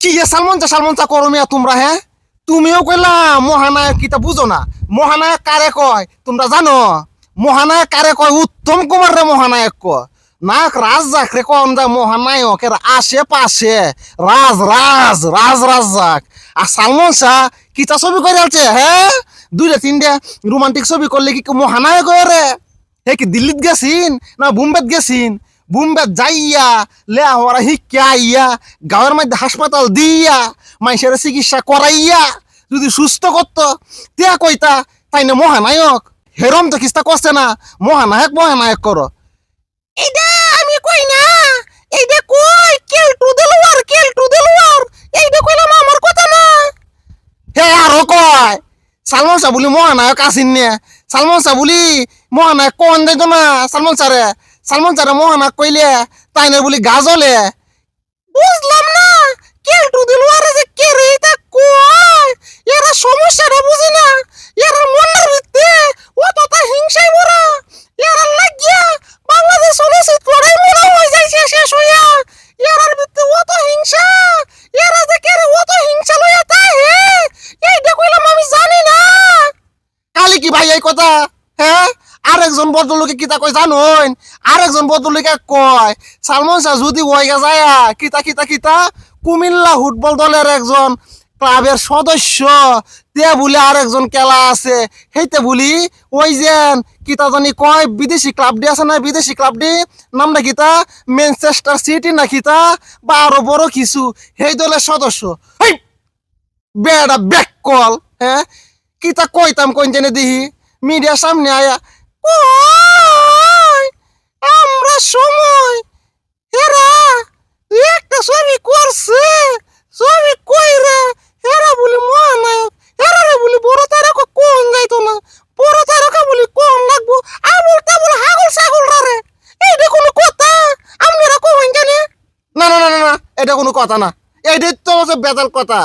কি এ সালমন চা করো মিয়া তোমরা হ্যাঁ তুমিও কইলা, মহানায়ক কিতা বুঝো না? মহানায়ক কারে কয়? তোমরা জানো? মহানায়ক কারে কয়? উত্তম কুমার রে মহানায়ক কয়। নাক রাজাক রে কন যায় মহানায়ক এর আশেপাশে। রাজ রাজ রাজ রাজাক আর সালমন শাহ কিতা ছবি করে আছে হ্যাঁ দুইটা, তিনটা রোমান্টিক ছবি করলে কি মহানায়ক রে? হে কি দিল্লিত গেছিন না বোম্বেত গেছিন? বোম্বেত যাইয়া, লে আমরা শিক্ষা আইয়া গাঁয়ের মধ্যে হাসপাতাল দিয়া মানুষের চিকিৎসা করাইয়া, যদি সুস্থ করতো, তিয়া কইতা, তাই না মহানায়ক? হেরম তো কিস্তা করছে না, মহানায়ক মহানায়ক করো। এইটা আমি কই না এইটা কই কেলটু দেলোয়ার কেলটু দেলোয়ার এইটা কইলাম আমার কথা না। হে আরও কয়, সালমান শাহ বলি মহানায়ক আসিন নে, সালমান শাহ বলি মহানায়ক কোন যাইতো না, সালমান স্যারে সালমান স্যারে মহানায়ক কইলে, তাই না বলি গাজলে। বুঝলাম না কেলটু দিলওয়ারে যে কে রে এটা কয়? এরা সমস্যাটা বুঝি না, এরা মনের ভিত্তে অতটা হিংসাই মরা। এরা লাগিয়া বাংলাদেশ চলচ্চিত্রটাই মরা হয়ে যাইছে শেষ হইয়া। এরার ভিত্তে অত হিংসা, এরা যে কে রে অত হিংসা লইয়া তাই হে। এইটা কইলাম আমি জানি না। কালি কি ভাই এই কথা হ্যাঁ? আরেকজন ভদ্রলোকে কিতা কয় জানুন আরেকজন ভদ্রলোকে কয়, সালমান শাহ যদি ওইগা যায়, কিতা কিতা কিতা? কুমিল্লা ফুটবল দলের একজন ক্লাবের সদস্য, তে বলে আরেকজন খেলা আছে। সেইতে বলি, ওই যেন কিতা জানি কয়, বিদেশি ক্লাব ডি আছে না বিদেশি ক্লাব ডি নামটা কিতা? ম্যানচেস্টার সিটি না কিতা? বা আরও বড় কিছু? সেই দলের সদস্য বেড়া ব্যাক কল হ্যাঁ? কিতা কইতাম কোন জেনে দিহি? মিডিয়ার সামনে আয়া আমরা সময় হেরা একটা ছবি করছে, ছবি কইরা হেরা বলি মহানায়ক হেরা রে বলি বড় তারকা কোন যাইতো না, বড় তারকা বলি কোন লাগবো আবুল তাবুল হাগল ছাগল রে এইটা কোনো কথা? আমরা কোন? জানে না না না না, এটা কোনো কথা না, এইটাই তো হচ্ছে বেতাল কথা,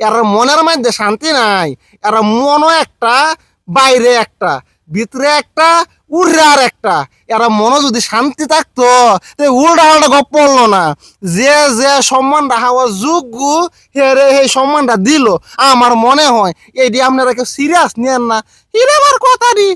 এর মনের মধ্যে শান্তি নাই, এর মনও একটা, বাইরে একটা ভিতরে একটা, উড়ে আর একটা। এরা মনে যদি শান্তি থাকতো উল্টা উল্টা গপ পড়ল না। যে যে সম্মানটা হওয়া যোগ্য হেরে সেই সম্মানটা দিল, আমার মনে হয় এই দিয়ে আপনারা কেউ সিরিয়াস নেন না। হিরে আমার কথা দি